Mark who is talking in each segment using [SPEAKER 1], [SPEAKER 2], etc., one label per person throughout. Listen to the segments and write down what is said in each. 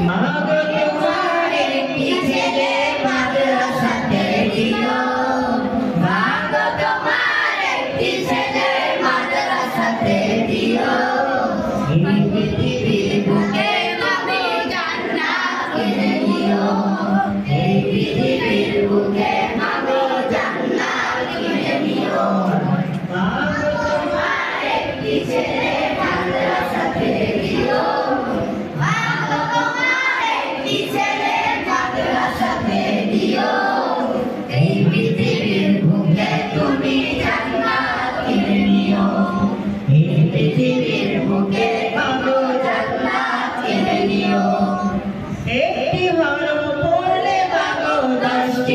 [SPEAKER 1] মাগো তোমার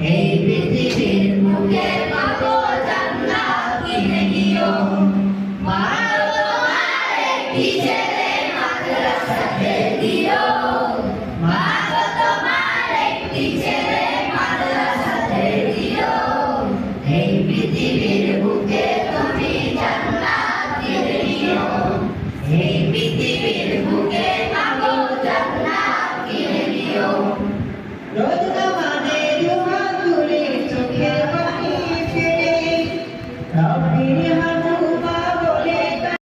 [SPEAKER 1] এই পৃথিবীর মুখে পাবো জান্নাত, কিনে গিয়েও মারো তোমার একটি ছেলে মাদ্রাসাতে দিও। মারো তোমার একটি ছেলে মাদ্রাসাতে দিও। এই পৃথিবীর বুকে তুমি জান্নাত, কিনে গিয়েও এই পৃথিবীর বুকে পাবো জান্নাত, কিনে Happy